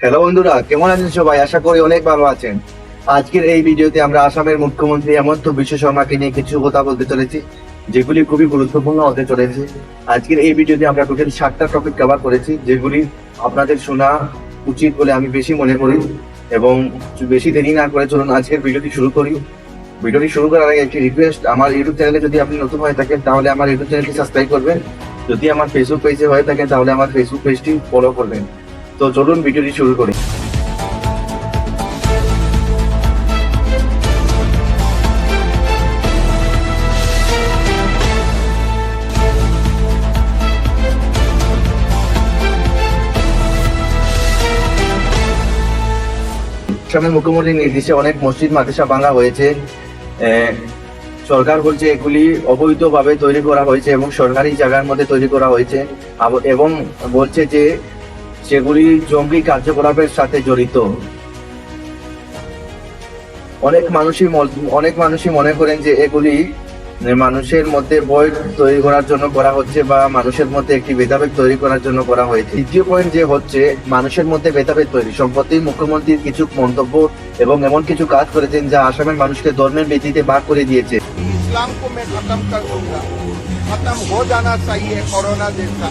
Hello বন্ধুরা, কেমন আছেন সবাই? আশা করি অনেক ভালো আছেন। আজকের এই ভিডিওতে আমরা আসামের মুখ্যমন্ত্রী হেমন্ত বিশ্ব শর্মাকে নিয়ে কিছু কথা বলতে চলেছি, যেগুলি খুবই গুরুত্বপূর্ণ হতে চলেছে। আজকের এই ভিডিওতে আমরা টোটাল সাতটা টপিক কভার করেছি, যেগুলি আপনাদের শোনা উচিত বলে আমি বেশি মনে করি এবং বেশি দেরি না করে চলুন আজকের ভিডিওটি শুরু করি। ভিডিওটি শুরু করার আগে একটি রিকোয়েস্ট আমার ইউটিউব চ্যানেলে যদি আপনি নতুন হয়ে থাকেন, তাহলে আমার ইউটিউব চ্যানেলটি সাবস্ক্রাইব করবেন। যদি আমার ফেসবুক পেজে হয়ে থাকেন তাহলে আমার ফেসবুক পেজটি ফলো করবেন। তো চলুন ভিডিওটি শুরু করি। আসামের মুখ্যমন্ত্রীর নির্দেশে অনেক মসজিদ, মাদ্রাসা ভাঙা হয়েছে। সরকার বলছে এগুলি অবৈধভাবে তৈরি করা হয়েছে এবং সরকারি জায়গার মধ্যে তৈরি করা হয়েছে। এবং বলছে যে যেগুলি জঙ্গি কার্যকলাপের সাথে জড়িত। অনেক মানুষই অনেক মানুষই মনে করেন যে এগুলি মানুষের মধ্যে বই তৈরি করার জন্য করা হচ্ছে বা মানুষের মধ্যে একটি ভেদাভেদ তৈরি করার জন্য করা হয়েছে। দ্বিতীয় পয়েন্ট যে হচ্ছে, মানুষের মধ্যে ভেদাভেদ তৈরি। সম্প্রতি মুখ্যমন্ত্রীর কিছু মন্তব্য এবং এমন কিছু কাজ করেছেন যা আসামের মানুষকে ধর্মের ভিত্তিতে ভাগ করে দিয়েছে। ইসলাম কো মে খতম কর খতম হো জানা করোনা জেসা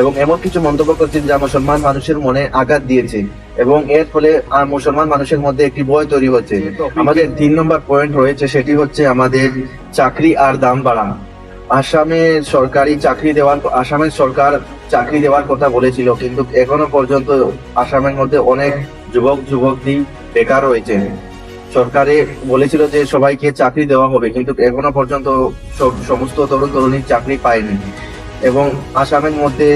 এবং এমন কিছু মন্তব্য করছেন যা মুসলমান মানুষের মনে আঘাত দিয়েছে এবং এর ফলে আর মুসলমান মানুষের মধ্যে একটি ভয় তৈরি হচ্ছে। আমাদের তিন নম্বর পয়েন্ট রয়েছে সেটি হচ্ছে আমাদের চাকরি আর দাম বাড়া। আসামে সরকারি চাকরি দেওয়ার আসামের সরকার চাকরি দেওয়ার কথা বলেছিল কিন্তু এখনও পর্যন্ত আসামের মধ্যে অনেক যুবক যুবতী বেকার রয়েছে। সরকারে বলেছিল যে সবাইকে চাকরি দেওয়া হবে কিন্তু এখনও পর্যন্ত সমস্ত তরুণ তরুণী চাকরি পায়নি। এবং আসামের মধ্যে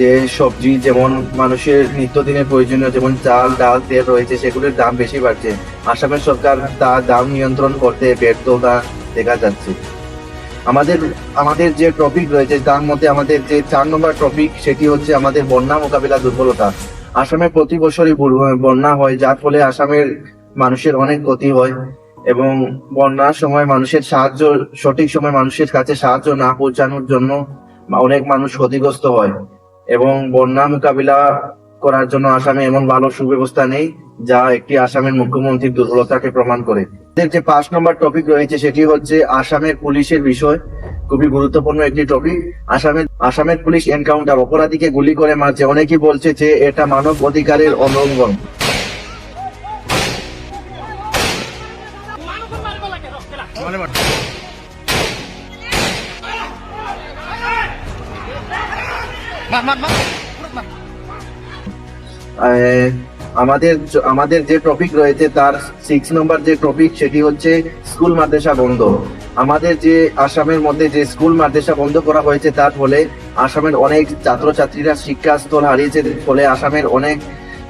যে সবজি, যেমন মানুষের নিত্যদিনের প্রয়োজনীয় যেমন চাল, ডাল, তেল রয়েছে, সেগুলোর দাম বেশি বাড়ছে। আসামের সরকার তার দাম নিয়ন্ত্রণ করতে ব্যর্থতা দেখা যাচ্ছে। আমাদের আমাদের যে টপিক রয়েছে, তার মধ্যে আমাদের যে চার নম্বর টপিক সেটি হচ্ছে আমাদের বন্যা মোকাবিলা দুর্বলতা। আসামে প্রতি বছরই বন্যা হয়, যার ফলে আসামের মানুষের অনেক ক্ষতি হয় এবং বন্যার সময় মানুষের সাহায্য, সঠিক সময় মানুষের কাছে সাহায্য না পৌঁছানোর জন্য অনেক মানুষ ক্ষতিগ্রস্ত হয় এবং বন্যা মোকাবিলা করার জন্য আসামে এমন ভালো সুব্যবস্থা নেই যা একটি আসামের মুখ্যমন্ত্রীর দুর্বলতাকে প্রমাণ করে। যে পাঁচ নম্বর টপিক রয়েছে সেটি হচ্ছে আসামের পুলিশের বিষয়। খুবই গুরুত্বপূর্ণ একটি টপিক আসামের আসামের পুলিশ এনকাউন্টার অপরাধীকে গুলি করে মারছে। অনেকেই বলছে যে এটা মানব অধিকারের অলঙ্ঘন আমাদের আমাদের যে টপিক রয়েছে, তার সিক্স নম্বর যে টপিক সেটি হচ্ছে স্কুল মাদ্রাসা বন্ধ। আমাদের যে আসামের মধ্যে যে স্কুল মাদ্রাসা বন্ধ করা হয়েছে, তার ফলে আসামের অনেক ছাত্রছাত্রীরা শিক্ষাস্থল হারিয়েছে, ফলে আসামের অনেক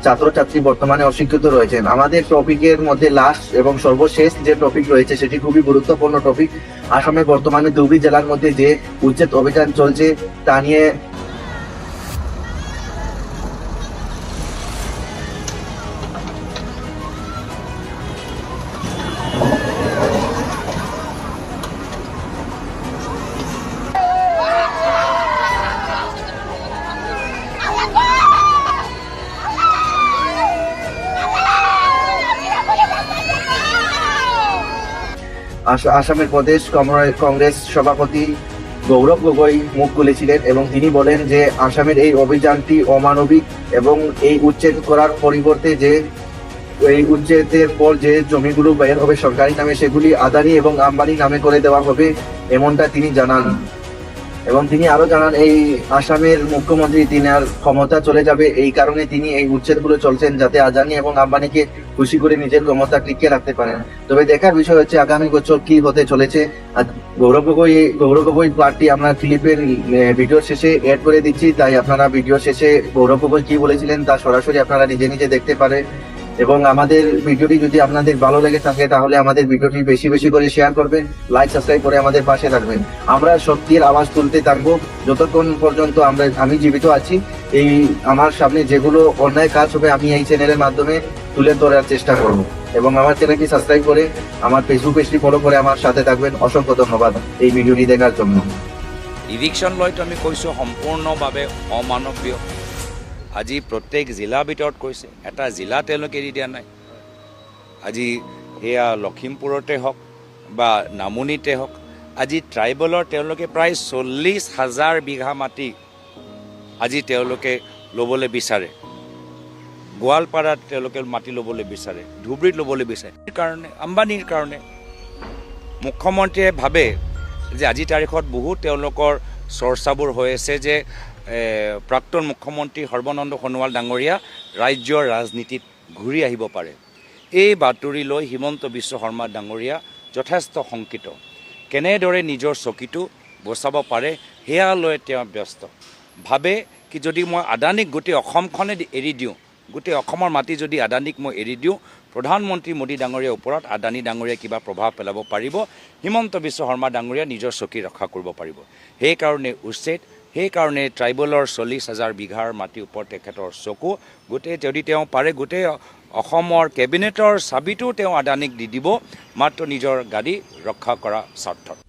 ছাত্রছাত্রী বর্তমানে অশিক্ষিত রয়েছেন। আমাদের টপিকের মধ্যে লাস্ট এবং সর্বশেষ যে টপিক রয়েছে, সেটি খুবই গুরুত্বপূর্ণ টপিক আসামে বর্তমানে ধুবড়ী জেলার মধ্যে যে উচ্ছেদ অভিযান চলছে, তা নিয়ে আসামের প্রদেশ কংগ্রেস সভাপতি গৌরব গগৈ মুখ খুলেছিলেন এবং তিনি বলেন যে আসামের এই অভিযানটি অমানবিক এবং এই উচ্ছেদ করার পরিবর্তে যে, এই উচ্ছেদের পর যে জমিগুলো বের হবে সরকারি নামে সেগুলি আদানি এবং আম্বানি নামে করে দেওয়া হবে, এমনটা তিনি জানান। এবং তিনি আরও জানান, এই আসামের মুখ্যমন্ত্রী তিনি আর ক্ষমতা চলে যাবে, এই কারণে তিনি এই উচ্ছেদগুলো চলছেন যাতে আজানি এবং আম্বানিকে খুশি করে নিজের ক্ষমতা টিকিয়ে রাখতে পারেন। তবে দেখার বিষয় হচ্ছে, আগামী বছর কি হতে চলেছে? আর গৌরব গগৈ গৌরব গগৈ পার্টটি আমরা ক্লিপের ভিডিও শেষে এড করে দিচ্ছি, তাই আপনারা ভিডিও শেষে গৌরব গগৈ কি বলেছিলেন তা সরাসরি আপনারা নিজে নিজে দেখতে পারে। এবং আমাদের ভিডিওটি যদি আপনাদের ভালো লেগে থাকে, তাহলে আমাদের ভিডিওটি বেশি বেশি করে শেয়ার করবেন লাইক সাবস্ক্রাইব করে আমাদের পাশে থাকবেন। আমরা সত্যির আওয়াজ তুলতে থাকব। যতক্ষণ পর্যন্ত আমরা, আমি জীবিত আছি, এই আমার সামনে যেগুলো অন্যায় কাজ হবে, আমি এই চ্যানেলের মাধ্যমে তুলে ধরার চেষ্টা করব। এবং আমার চ্যানেলটি সাবস্ক্রাইব করে আমার ফেসবুক পেজটি ফলো করে আমার সাথে থাকবেন। অসংখ্য ধন্যবাদ এই ভিডিওটি দেখার জন্য। ইভিকশ্যন লৈতো আমি কৈছোঁ সম্পূৰ্ণভাৱে অমানৱীয়। আজি প্ৰত্যেক জিলাৰ ভিতৰত কৈছে, এটা জিলা তেওঁলোকে এৰি দিয়া নাই। আজি সেয়া লখিমপুৰতে হওক বা নামনিতে হওক, আজি ট্ৰাইবেলৰ তেওঁলোকে প্ৰায় চল্লিছ হাজাৰ বিঘা মাটি আজি তেওঁলোকে ল'বলৈ বিচাৰে। গোৱালপাৰাত তেওঁলোকে মাটি ল'বলৈ বিচাৰে, ধুবুৰীত ল'বলৈ বিচাৰে। কাৰণে আম্বানীৰ কাৰণে মুখ্যমন্ত্ৰীয়ে ভাবে যে আজিৰ তাৰিখত বহুত তেওঁলোকৰ চৰ্চাবোৰ হৈ আছে যে প্ৰাক্তন মুখ্যমন্ত্ৰী সৰ্বানন্দ সোণোৱাল ডাঙৰীয়া ৰাজ্যৰ ৰাজনীতিত ঘূৰি আহিব পাৰে। এই বাতৰি লৈ হিমন্ত বিশ্ব শৰ্মা ডাঙৰীয়া যথেষ্ট শংকিত। কেনেদৰে নিজৰ চকীটো বচাব পাৰে সেয়া লৈ তেওঁ ব্যস্ত। ভাবে কি যদি মই আদানীক গোটেই অসমখনে এৰি দিওঁ গোটেই অসমৰ মাটি যদি আদানীক মই এৰি দিওঁ প্ৰধানমন্ত্ৰী মোদী ডাঙৰীয়াৰ ওপৰত আদানী ডাঙৰীয়াই কিবা প্ৰভাৱ পেলাব পাৰিব? হিমন্ত বিশ্ব শৰ্মা ডাঙৰীয়া নিজৰ চকী ৰক্ষা কৰিব পাৰিব। সেইকাৰণে উচ্ছেদ সেইকাৰণে ট্ৰাইবেলৰ চল্লিছ হাজাৰ বিঘাৰ মাটিৰ ওপৰত তেখেতৰ চকু। গোটেই যদি তেওঁ পাৰে গোটেই অসমৰ কেবিনেটৰ চাবিটো তেওঁ আদানীক দি দিব। মাত্ৰ নিজৰ গাদী ৰক্ষা কৰা স্বাৰ্থত।